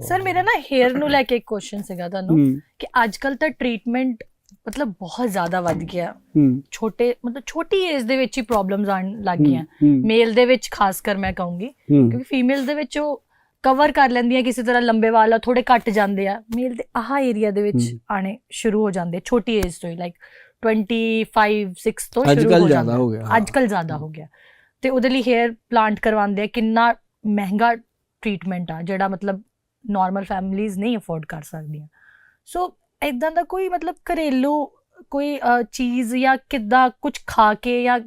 Sir ਮੇਰਾ ਨਾ hair ਨੂੰ ਲੈ ਕੇ ਇੱਕ ਕੁਐਸਚਨ ਸੀਗਾ ਤੁਹਾਨੂੰ ਕਿ ਅੱਜ ਕੱਲ ਤਾਂ ਟ੍ਰੀਟਮੈਂਟ ਮਤਲਬ ਬਹੁਤ ਜ਼ਿਆਦਾ ਵੱਧ ਗਿਆ। ਛੋਟੇ ਮਤਲਬ ਛੋਟੀ ਏਜ ਦੇ ਵਿੱਚ ਹੀ ਪ੍ਰੋਬਲਮਸ ਆਉਣ ਲੱਗ ਗਈਆਂ। ਮੇਲ ਦੇ ਵਿੱਚ ਖਾਸ ਕਰ ਮੈਂ ਕਹੂੰਗੀ ਕਿਉਂਕਿ ਫੀਮੇਲ ਦੇ ਵਿੱਚ ਉਹ ਕਵਰ ਕਰ ਲੈਂਦੀਆਂ ਕਿਸੇ ਤਰ੍ਹਾਂ ਲੰਬੇ ਵਾਲ ਆ ਥੋੜੇ ਘੱਟ ਜਾਂਦੇ ਆ। ਮੇਲ ਦੇ ਆਹ ਏਰੀਆ ਦੇ ਵਿੱਚ। ਆਣੇ ਸ਼ੁਰੂ ਹੋ ਜਾਂਦੇ ਛੋਟੀ ਏਜ ਤੋਂ ਹੀ ਲਾਈਕ 25 6 ਤੋਂ ਸ਼ੁਰੂ ਹੋ ਜਾਂਦਾ। ਹੋ ਗਿਆ, ਹਾਂ। ਅੱਜ ਕੱਲ ਜ਼ਿਆਦਾ ਹੋ ਗਿਆ। ਤੇ ਉਹਦੇ ਲਈ ਹੇਅਰ ਪਲਾਂਟ ਕਰਵਾਉਂਦੇ ਆ ਕਿੰਨਾ ਮਹਿੰਗਾ ਟ੍ਰੀਟਮੈਂਟ ਆ ਜਿਹੜਾ ਮਤਲਬ ਨਾਰਮਲ ਫੈਮਿਲੀਜ਼ ਨਹੀਂ ਅਫੋਰਡ ਕਰ ਸਕਦੀਆਂ। ਸੋ ਇਦਾਂ ਦਾ ਕੋਈ ਮਤਲਬ ਘਰੇਲੂ ਕੋਈ ਚੀਜ਼ ਜਾਂ ਕਿੱਦਾਂ ਕੁਝ ਖਾ ਕੇ ਜਾਂ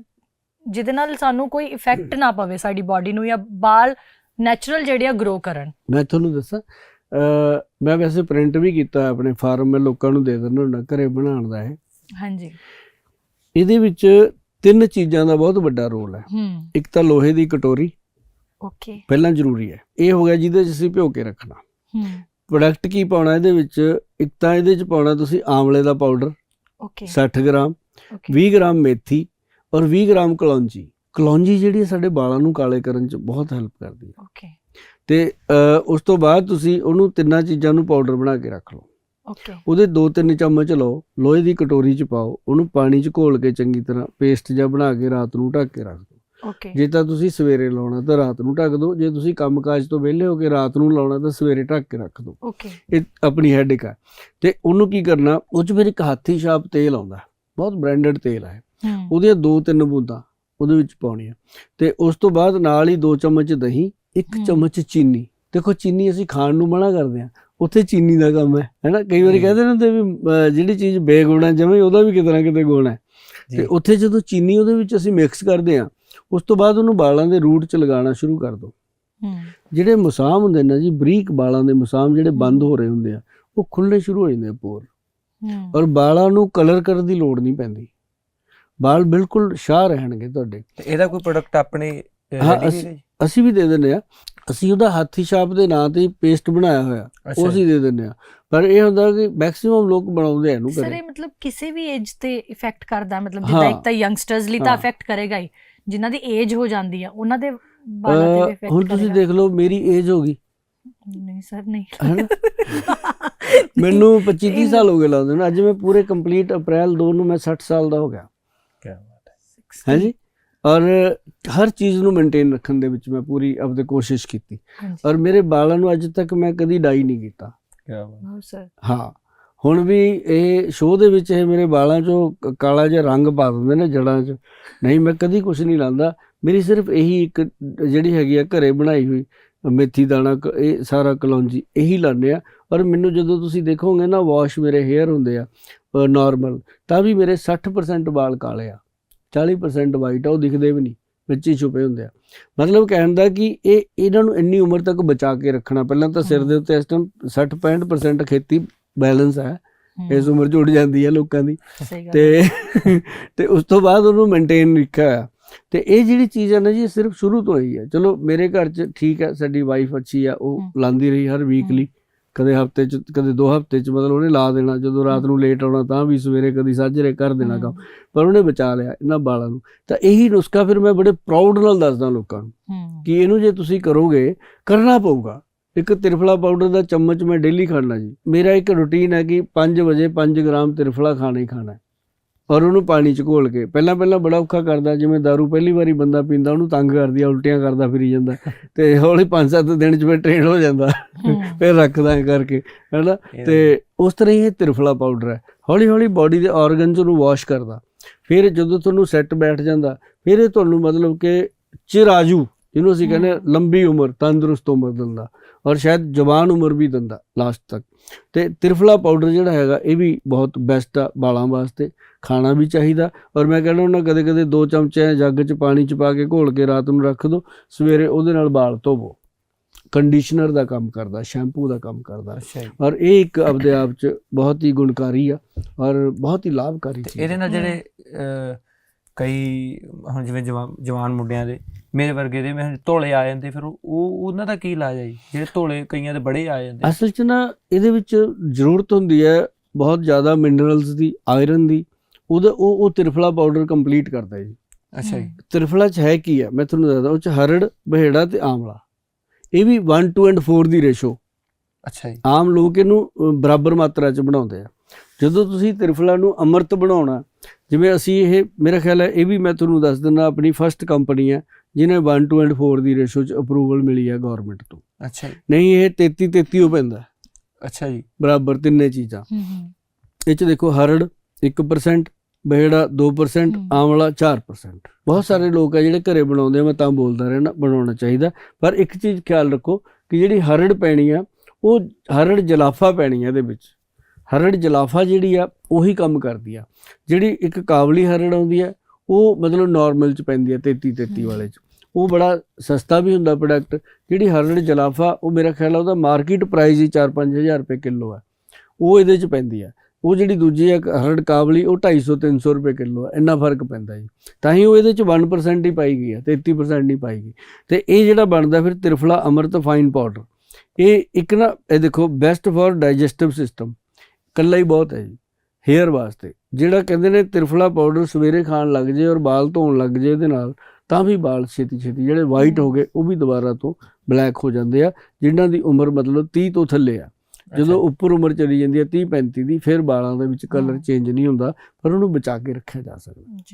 ਜਿਹਦੇ ਨਾਲ ਸਾਨੂੰ ਕੋਈ ਇਫੈਕਟ ਨਾ ਪਵੇ ਸਾਡੀ ਬਾਡੀ ਨੂੰ ਜਾਂ ਬਾਲ ਨੈਚੁਰਲ ਜਿਹੜੇ ਆ ਗਰੋ ਕਰਨ। ਮੈਂ ਤੁਹਾਨੂੰ ਦੱਸਾਂ ਮੈਂ ਵੈਸੇ ਪ੍ਰਿੰਟ ਵੀ ਕੀਤਾ ਆਪਣੇ ਫਾਰਮ ਮੈਂ ਲੋਕਾਂ ਨੂੰ ਦੇ ਦਿੰਦਾ ਹੁੰਦਾ ਘਰੇ ਬਣਾਉਣ ਦਾ ਹੈ ਹਾਂਜੀ। ਇਹਦੇ ਵਿੱਚ ਤਿੰਨ ਚੀਜ਼ਾਂ ਦਾ ਬਹੁਤ ਵੱਡਾ ਰੋਲ ਹੈ। ਇੱਕ ਤਾਂ ਲੋਹੇ ਦੀ ਕਟੋਰੀ। ਓਕੇ ਪਹਿਲਾਂ ਜ਼ਰੂਰੀ ਹੈ। ਇਹ ਹੋ ਗਿਆ ਜਿਹਦੇ 'ਚ ਅਸੀਂ ਭਿਓ ਕੇ ਰੱਖਣਾ। ਪ੍ਰੋਡਕਟ ਕੀ ਪਾਉਣਾ ਇਹਦੇ ਵਿੱਚ? ਇੱਕ ਤਾਂ ਇਹਦੇ 'ਚ ਪਾਉਣਾ ਤੁਸੀਂ ਆਮਲੇ ਦਾ powder okay. 60 gram okay. 20 gram ਮੇਥੀ ਔਰ 20 ਗ੍ਰਾਮ ਕਲੌਂਜੀ। ਕਲੌਂਜੀ ਜਿਹੜੀ ਸਾਡੇ ਵਾਲਾਂ ਨੂੰ ਕਾਲੇ ਕਰਨ 'ਚ ਬਹੁਤ ਹੈਲਪ ਕਰਦੀ ਹੈ। ਓਕੇ। ਤੇ ਉਸ ਤੋਂ ਬਾਅਦ ਤੁਸੀਂ ਉਹਨੂੰ ਤਿੰਨਾਂ ਚੀਜ਼ਾਂ ਨੂੰ ਪਾਊਡਰ ਬਣਾ ਕੇ ਰੱਖ ਲਓ। ਓਕੇ। ਉਹਦੇ 2-3 ਚਮਚ ਲਓ ਲੋਹੇ ਦੀ ਕਟੋਰੀ 'ਚ ਪਾਓ ਉਹਨੂੰ ਪਾਣੀ 'ਚ ਘੋਲ ਕੇ ਚੰਗੀ ਤਰ੍ਹਾਂ ਪੇਸਟ ਜਿਹਾ ਬਣਾ ਕੇ ਰਾਤ ਨੂੰ ਢੱਕ ਕੇ ਰੱਖ ਦਿਓ। ਜੇ ਤਾਂ ਤੁਸੀਂ ਸਵੇਰੇ ਲਾਉਣਾ ਤਾਂ ਰਾਤ ਨੂੰ ਢੱਕ ਦਿਓ ਜੇ ਤੁਸੀਂ ਕੰਮਕਾਜ ਤੋਂ ਵਿਹਲੇ ਹੋ ਕੇ ਰਾਤ ਨੂੰ ਲਾਉਣਾ ਤਾਂ ਸਵੇਰੇ ਢੱਕ ਕੇ ਰੱਖ ਦਿਓ। ਓਕੇ ਇਹ ਆਪਣੀ ਹੈਡਿਕ ਹੈ ਤੇ ਉਹਨੂੰ ਕੀ ਕਰਨਾ ਉਹ 'ਚ ਫਿਰ ਇੱਕ ਹਾਥੀ ਛਾਪ ਤੇਲ ਆਉਂਦਾ ਬਹੁਤ ਬ੍ਰਾਂਡਡ ਤੇਲ ਹੈ। ਉਹਦੀਆਂ ਦੋ ਤਿੰਨ ਬੂੰਦਾਂ ਉਹਦੇ ਵਿੱਚ ਪਾਉਣੀਆਂ। ਤੇ ਉਸ ਤੋਂ ਬਾਅਦ ਨਾਲ ਹੀ ਦੋ ਚਮਚ ਦਹੀਂ ਇੱਕ। ਚਮਚ ਚੀਨੀ। ਦੇਖੋ ਚੀਨੀ ਅਸੀਂ ਖਾਣ ਨੂੰ ਮਨਾ ਕਰਦੇ ਹਾਂ ਉੱਥੇ ਚੀਨੀ ਦਾ ਕੰਮ ਹੈ ਹੈਨਾ ਕਈ ਵਾਰੀ। ਕਹਿੰਦੇ ਨੇ ਹੁੰਦੇ ਵੀ ਜਿਹੜੀ ਚੀਜ਼ ਬੇਗੁਣਾ ਜਮੇ ਉਹਦਾ ਵੀ ਕਿਤੇ ਨਾ ਕਿਤੇ ਗੁਣ ਹੈ। ਤੇ ਉੱਥੇ ਜਦੋਂ ਚੀਨੀ ਉਹਦੇ ਵਿੱਚ ਅਸੀਂ ਮਿਕਸ ਕਰਦੇ ਹਾਂ ਉਸ ਤੋਂ ਬਾਅਦ ਉਹਨੂੰ ਵਾਲਾਂ ਦੇ ਰੂਟ 'ਚ ਲਗਾਉਣਾ ਸ਼ੁਰੂ ਕਰ ਦਿਓ ਹੂੰ। ਜਿਹੜੇ ਮੁਸਾਮ ਹੁੰਦੇ ਨੇ ਜੀ ਬਰੀਕ ਵਾਲਾਂ ਦੇ ਮੁਸਾਮ ਜਿਹੜੇ ਬੰਦ। ਹੋ ਰਹੇ ਹੁੰਦੇ ਆ ਉਹ ਖੁੱਲਣੇ ਸ਼ੁਰੂ ਹੋ ਜਾਂਦੇ ਆ ਪੋਰ। ਹੂੰ। ਔਰ ਵਾਲਾਂ ਨੂੰ ਕਲਰ ਕਰਨ ਦੀ ਲੋੜ ਨਹੀਂ ਪੈਂਦੀ। ਵਾਲ ਬਿਲਕੁਲ ਸ਼ਾਹ ਰਹਿਣਗੇ ਤੁਹਾਡੇ। ਇਹਦਾ ਕੋਈ ਪ੍ਰੋਡਕਟ ਆਪਣੇ ਅਸੀਂ- ਵੀ ਦੇ ਦਿੰਦੇ ਆ। ਅਸੀਂ ਉਹਦਾ ਹਾਥੀ ਛਾਪ ਦੇ ਨਾਂ ਤੇ ਪੇਸਟ ਬਣਾਇਆ ਹੋਇਆ। ਉਹ ਅਸੀਂ ਦੇ ਦਿੰਦੇ ਆ। ਪਰ ਇਹ ਹੁੰਦਾ ਕਿ ਮੈਕਸਿਮਮ ਲੋਕ ਬਣਾਉਂਦੇ ਆ ਇਹਨੂੰ ਸਰ ਘਰੇ ਇਹ ਮਤਲਬ ਕਿਸੇ ਵੀ ਏਜ ਤੇ ਇਫੈਕਟ ਕਰਦਾ? ਮਤਲਬ ਜਿੱਦਾਂ। ਇੱਕ ਤਾਂ ਯੰਗਸਟਰਸ ਲਈ ਤਾਂ। ਇਫੈਕਟ ਕਰੇਗਾ ਹੀ। ਜਿਨ੍ਹਾਂ ਦੀ ਏਜ ਹੋ ਜਾਂਦੀ ਆ ਉਹਨਾਂ ਦੇ ਬਾਲਾਂ ਤੇ ਵੀ ਅਹ, ਇਫੈਕਟ ਹੁਣ ਤੁਸੀਂ ਦੇਖ ਲਓ ਮੇਰੀ ਏਜ ਹੋ ਗਈ। ਨਹੀਂ ਸਰ ਨਹੀਂ? ਮੈਨੂੰ 25 30 ਸਾਲ ਹੋ ਗਏ ਲਾਉਂਦੇ ਨੂੰ ਅੱਜ ਮੈਂ ਪੂਰੇ ਕੰਪਲੀਟ ਅਪ੍ਰੈਲ 2 ਨੂੰ ਮੈਂ 60 ਸਾਲ ਦਾ ਹੋ ਗਿਆ। ਕਿਆ ਬਾਤ ਹੈ। ਹੈ ਜੀ? ਔਰ ਹਰ ਚੀਜ਼ ਨੂੰ ਮੇਨਟੇਨ ਰੱਖਣ ਦੇ ਵਿੱਚ ਮੈਂ ਪੂਰੀ ਆਪਦੇ ਕੋਸ਼ਿਸ਼ ਕੀਤੀ। ਔਰ ਮੇਰੇ ਵਾਲਾਂ ਨੂੰ ਅੱਜ ਤੱਕ ਮੈਂ ਕਦੀ ਡਾਈ ਨਹੀਂ ਕੀਤਾ। ਕਿਆ ਬਾਤ ਹਾਂ। ਸਰ? ਹਾਂ। ਹੁਣ ਵੀ ਇਹ ਸ਼ੋਅ ਦੇ ਵਿੱਚ ਇਹ ਮੇਰੇ ਵਾਲਾਂ 'ਚੋਂ ਕਾਲਾ ਜਿਹਾ ਰੰਗ ਪਾ ਦਿੰਦੇ ਨੇ ਜੜਾਂ 'ਚ। ਨਹੀਂ, ਮੈਂ ਕਦੀ ਕੁਝ ਨਹੀਂ ਲਾਉਂਦਾ ਮੇਰੀ ਸਿਰਫ ਇਹੀ ਇੱਕ ਜਿਹੜੀ ਹੈਗੀ ਆ ਘਰੇ ਬਣਾਈ ਹੋਈ ਮੇਥੀ ਦਾਣਾ ਕ- ਇਹ ਸਾਰਾ ਕਲੌਂਜੀ, ਇਹੀ ਲਾਉਂਦੇ ਆ। ਔਰ ਮੈਨੂੰ ਜਦੋਂ ਤੁਸੀਂ ਦੇਖੋਗੇ ਨਾ, ਵਾਸ਼ ਮੇਰੇ ਹੇਅਰ ਹੁੰਦੇ ਆ ਨਾਰਮਲ ਤਾਂ ਵੀ ਮੇਰੇ 60% ਵਾਲ ਕਾਲੇ ਆ। 40% ਵਾਈਟ ਆ, ਉਹ ਦਿਖਦੇ ਵੀ ਨਹੀਂ, ਵਿੱਚ ਹੀ ਛੁਪੇ ਹੁੰਦੇ ਆ। ਮਤਲਬ ਕਹਿਣ ਦਾ ਕਿ ਇਹ, ਇਹਨਾਂ ਨੂੰ ਇੰਨੀ ਉਮਰ ਤੱਕ ਬਚਾ ਕੇ ਰੱਖਣਾ। ਪਹਿਲਾਂ ਤਾਂ ਸਿਰ ਦੇ ਉੱਤੇ ਇਸ ਟਾਈਮ 60 65% ਖੇਤੀ ਬੈਲੈਂਸ ਹੈ। ਇਸ ਉਮਰ 'ਚ ਉੱਡ ਜਾਂਦੀ ਹੈ ਲੋਕਾਂ ਦੀ। ਤੇ ਤੇ ਉਸ ਤੋਂ ਬਾਅਦ ਉਹਨੂੰ ਮੇਨਟੇਨ ਰੱਖਿਆ ਤੇ ਇਹ ਜਿਹੜੀ ਚੀਜ਼ ਹੈ ਨਾ ਜੀ ਸਿਰਫ ਸ਼ੁਰੂ ਤੋਂ ਹੀ ਹੈ ਚਲੋ ਮੇਰੇ ਘਰ 'ਚ ਠੀਕ ਹੈ ਸਾਡੀ ਵਾਈਫ ਅੱਛੀ ਆ ਉਹ। ਲਾਂਦੀ ਰਹੀ ਹਰ ਵੀਕਲੀ ਕਦੇ ਹਫ਼ਤੇ 'ਚ ਕਦੇ ਦੋ ਹਫ਼ਤੇ 'ਚ ਮਤਲਬ ਉਹਨੇ ਲਾ ਦੇਣਾ। ਜਦੋਂ ਰਾਤ ਨੂੰ ਲੇਟ ਆਉਣਾ ਤਾਂ ਵੀ ਸਵੇਰੇ ਕਦੀ ਸਾਜਰੇ ਕਰ ਦੇਣਾ ਕੰਮ। ਪਰ ਉਹਨੇ ਬਚਾ ਲਿਆ ਇਹਨਾਂ ਬਾਲਾਂ ਨੂੰ। ਤਾਂ ਇਹੀ ਨੁਸਖਾ ਫਿਰ ਮੈਂ ਬੜੇ ਪ੍ਰਾਊਡ ਨਾਲ ਦੱਸਦਾ ਲੋਕਾਂ ਨੂੰ ਕਿ ਇਹਨੂੰ ਜੇ ਤੁਸੀਂ ਕਰੋਗੇ ਕਰਨਾ ਪਊਗਾ। ਇੱਕ ਤਿਰਫਲਾ ਪਾਊਡਰ ਦਾ ਚਮਚ ਮੈਂ ਡੇਲੀ ਖਾਣਾ ਜੀ। ਮੇਰਾ ਇੱਕ ਰੁਟੀਨ ਹੈ ਕਿ 5 ਵਜੇ 5 ਗ੍ਰਾਮ ਤਿਰਫਲਾ ਖਾਣਾ ਹੀ ਖਾਣਾ ਹੈ। ਔਰ ਉਹਨੂੰ ਪਾਣੀ ਚ ਘੋਲ ਕੇ ਪਹਿਲਾਂ ਪਹਿਲਾਂ ਬੜਾ ਔਖਾ ਕਰਦਾ ਜਿਵੇਂ दारू ਪਹਿਲੀ ਵਾਰੀ ਬੰਦਾ ਪੀਂਦਾ ਉਹਨੂੰ ਤੰਗ ਕਰਦੀ ਆ ਉਲਟੀਆਂ ਕਰਦਾ ਫਿਰੀ ਜਾਂਦਾ। ਤੇ ਹੌਲੀ 5-7 ਦਿਨ ਚ ਫਿਰ ਟ੍ਰੇਨ ਹੋ ਜਾਂਦਾ। ਫਿਰ ਰੱਖਦਾ ਐਂ ਕਰਕੇ ਹੈਨਾ? ਤੇ ਉਸ ਤਰ੍ਹਾਂ ਹੀ ਇਹ ਤਿਰਫਲਾ ਪਾਊਡਰ ਹੈ। ਹੌਲੀ ਹੌਲੀ ਬਾਡੀ ਦੇ ਆਰਗਨਸ ਨੂੰ ਵਾਸ਼ ਕਰਦਾ। ਫਿਰ ਜਦੋਂ ਤੁਹਾਨੂੰ ਸੈੱਟ ਬੈਠ ਜਾਂਦਾ ਫਿਰ ਇਹ ਤੁਹਾਨੂੰ ਮਤਲਬ ਕਿ ਚਿਰਾਜੂ ਜਿਹਨੂੰ ਅਸੀਂ ਕਹਿੰਦੇ। ਲੰਬੀ ਉਮਰ ਤੰਦਰੁਸਤ ਉਮਰ ਦਿੰਦਾ ਔਰ ਸ਼ਾਇਦ ਜਵਾਨ ਉਮਰ ਵੀ ਦਿੰਦਾ ਲਾਸਟ ਤੱਕ ਤੇ ਤਿਰਫਲਾ ਪਾਊਡਰ ਜਿਹੜਾ ਹੈਗਾ ਇਹ ਵੀ ਬਹੁਤ ਬੈਸਟ ਆ ਵਾਲਾਂ ਵਾਸਤੇ ਖਾਣਾ ਵੀ ਚਾਹੀਦਾ ਔਰ ਮੈਂ ਕਹਿੰਦਾ ਉਹਨਾਂ ਕਦੇ ਕਦੇ ਦੋ ਚਮਚੇ ਜੱਗ 'ਚ ਪਾਣੀ 'ਚ ਪਾ ਕੇ ਘੋਲ ਕੇ ਰਾਤ ਨੂੰ ਰੱਖ ਦਿਓ ਸਵੇਰੇ ਉਹਦੇ ਨਾਲ ਵਾਲ ਧੋਵੋ ਕੰਡੀਸ਼ਨਰ ਦਾ ਕੰਮ ਕਰਦਾ ਸ਼ੈਂਪੂ ਦਾ ਕੰਮ ਕਰਦਾ ਔਰ ਇਹ ਇੱਕ ਆਪਦੇ ਆਪ ਚ ਬਹੁਤ ਹੀ ਗੁਣਕਾਰੀ ਆ ਔਰ ਬਹੁਤ ਹੀ ਲਾਭਕਾਰੀ ਚੀਜ਼ ਇਹਦੇ। ਨਾਲ ਜਿਹੜੇ ਕਈ ਹੁਣ ਜਿਵੇਂ ਜਵਾਨ ਜਵਾਨ ਮੁੰਡਿਆਂ ਦੇ ਮੇਰੇ ਵਰਗੇ ਦੇ ਮੈਂ ਧੋਲੇ ਆ ਜਾਂਦੇ ਫਿਰ ਉਹ ਉਹ- ਉਹਨਾਂ ਦਾ ਕੀ ਇਲਾਜ ਹੈ ਜੀ? ਜਿਹੜੇ ਧੋਲੇ ਕਈਆਂ ਦੇ ਬੜੇ ਆ ਜਾਂਦੇ। ਅਸਲ ਚ ਨਾ ਇਹਦੇ ਵਿੱਚ ਜ਼ਰੂਰਤ ਹੁੰਦੀ ਹੈ ਬਹੁਤ ਜ਼ਿਆਦਾ ਮਿਨਰਲਸ ਦੀ ਆਇਰਨ ਦੀ ਉਹਦਾ ਉਹ ਉਹ ਤਿਰਫਲਾ ਪਾਊਡਰ ਕੰਪਲੀਟ ਕਰਦਾ ਹੈ ਜੀ। ਅੱਛਾ ਜੀ। ਤਿਰਫਲਾ ਚ ਹੈ ਕੀ ਹੈ ਮੈਂ ਤੁਹਾਨੂੰ ਦੱਸਦਾ ਉਹ ਚ ਹਰੜ ਬਹੇੜਾ ਤੇ ਆਮਲਾ। ਇਹ ਵੀ 1 2 ਐਂਡ 4 ਦੀ ਰੇਸ਼ੋ ਅੱਛਾ ਜੀ। ਆਮ ਲੋਕ ਇਹਨੂੰ ਅ, ਬਰਾਬਰ ਮਾਤਰਾ 'ਚ ਬਣਾਉਂਦੇ ਆ। ਜਦੋਂ ਤੁਸੀਂ ਤ੍ਰਿਫਲਾ ਨੂੰ ਅੰਮ੍ਰਿਤ ਬਣਾਉਣਾ ਜਿਵੇਂ ਅਸੀਂ ਇਹ ਮੇਰਾ ਖਿਆਲ ਹੈ ਇਹ ਵੀ ਮੈਂ ਤੁਹਾਨੂੰ ਦੱਸ ਦਿੰਦਾ ਆਪਣੀ ਫਰਸਟ ਕੰਪਨੀ ਹੈ ਜਿਹਨੇ 1 to and 4 ਦੀ ਰੇਸ਼ੋ 'ਚ ਅਪਰੂਵਲ ਮਿਲੀ ਹੈ ਗਵਰਨਮੈਂਟ ਤੋਂ। ਅੱਛਾ ਜੀ। ਨਹੀਂ ਇਹ 33 33 ਹੋ ਪੈਂਦਾ। ਅੱਛਾ ਜੀ। ਬਰਾਬਰ ਤਿੰਨੇ ਚੀਜ਼ਾਂ। ਹੂੰ ਹੂੰ। ਇਹ 'ਚ ਦੇਖੋ ਹਰੜ 1% ਬਹਿੜਾ 2% ਹਮ। ਆਮਲਾ 4% ਬਹੁਤ ਸਾਰੇ ਲੋਕ ਆ ਜਿਹੜੇ ਘਰੇ ਬਣਾਉਂਦੇ ਆ ਮੈਂ ਤਾਂ ਬੋਲਦਾ ਰਹਿਣਾ ਬਣਾਉਣਾ ਚਾਹੀਦਾ। ਪਰ ਇੱਕ ਚੀਜ਼ ਖਿਆਲ ਰੱਖੋ ਕਿ ਜਿਹੜੀ ਹਰੜ ਪੈਣੀ ਆ ਉਹ ਹਰੜ ਜਲਾਫਾ ਪੈਣੀ ਆ ਇਹਦੇ ਵਿੱਚ। ਹਰੜ ਜਲਾਫਾ ਜਿਹੜੀ ਆ ਉਹੀ ਕੰਮ ਕਰਦੀ ਆ। ਜਿਹੜੀ ਇੱਕ ਕਾਬਲੀ ਹਰੜ ਆਉਂਦੀ ਆ ਉਹ ਮਤਲਬ ਨਾਰਮਲ ਚ ਪੈਂਦੀ ਆ 33 33 ਹਮ। ਵਾਲੇ ਚ। ਉਹ ਬੜਾ ਸਸਤਾ ਵੀ ਹੁੰਦਾ ਪ੍ਰੋਡਕਟ ਜਿਹੜੀ ਹਰੜ ਜਲਾਫਾ ਉਹ ਮੇਰਾ ਖਿਆਲ ਆ ਉਹਦਾ ਮਾਰਕੀਟ ਪ੍ਰਾਈਸ ਹੀ 4-5000 ਰੁਪਏ ਕਿਲੋ ਆ। ਉਹ ਇਹਦੇ ਚ ਪੈਂਦੀ ਆ। ਉਹ ਜਿਹੜੀ ਦੂਜੀ ਆ ਹਰੜ ਕਾਬਲੀ ਉਹ 250 300 ਰੁਪਏ ਕਿਲੋ ਆ। ਇੰਨਾ ਫ਼ਰਕ ਪੈਂਦਾ ਜੀ। ਤਾਂ ਹੀ ਉਹ ਇਹਦੇ ਚ 1% ਹੀ ਪਾਈ ਗਈ ਆ 33% ਨਹੀਂ ਪਾਈ ਗਈ। ਤੇ ਇਹ ਜਿਹੜਾ ਬਣਦਾ ਫਿਰ ਤ੍ਰਿਫਲਾ ਅਮਰਤ ਫਾਈਨ ਪਾਊਡਰ ਇਹ ਇੱਕ ਨਾ ਇਹ ਦੇਖੋ ਬੈਸਟ ਫॉर ਡਾਈਜੈਸਟਿਵ ਸਿਸਟਮ ਕੱਲਾ ਹੀ ਬਹੁਤ ਹੈ ਜੀ ਹੇਅਰ ਵਾਸਤੇ। ਜਿਹੜਾ ਕਹਿੰਦੇ ਨੇ ਤ੍ਰਿਫਲਾ ਪਾਊਡਰ ਸਵੇਰੇ ਖਾਣ ਲੱਗ ਜੇ ਔਰ ਵਾਲ ਧੋਣ ਲੱਗ ਜੇ ਇਹਦੇ ਨਾਲ ਤਾਂ ਵੀ ਵਾਲ ਛੇਤੀ ਛੇਤੀ ਜਿਹੜੇ ਵਾਈਟ ਹੋ। ਗਏ ਉਹ ਵੀ ਦੁਬਾਰਾ ਤੋਂ ਬਲੈਕ ਹੋ ਜਾਂਦੇ ਆ ਜਿਨ੍ਹਾਂ ਦੀ ਉਮਰ ਮਤਲਬ 30 ਤੋਂ ਥੱਲੇ ਆ। ਜਦੋਂ ਉੱਪਰ ਉਮਰ ਚਲੀ ਜਾਂਦੀ ਹੈ 30 35 ਦੀ ਫਿਰ ਵਾਲਾਂ ਦੇ ਵਿੱਚ ਕਲਰ। ਚੇਂਜ ਨਹੀਂ ਹੁੰਦਾ ਪਰ ਉਹਨੂੰ ਬਚਾ ਕੇ ਰੱਖਿਆ ਜਾ ਸਕਦਾ।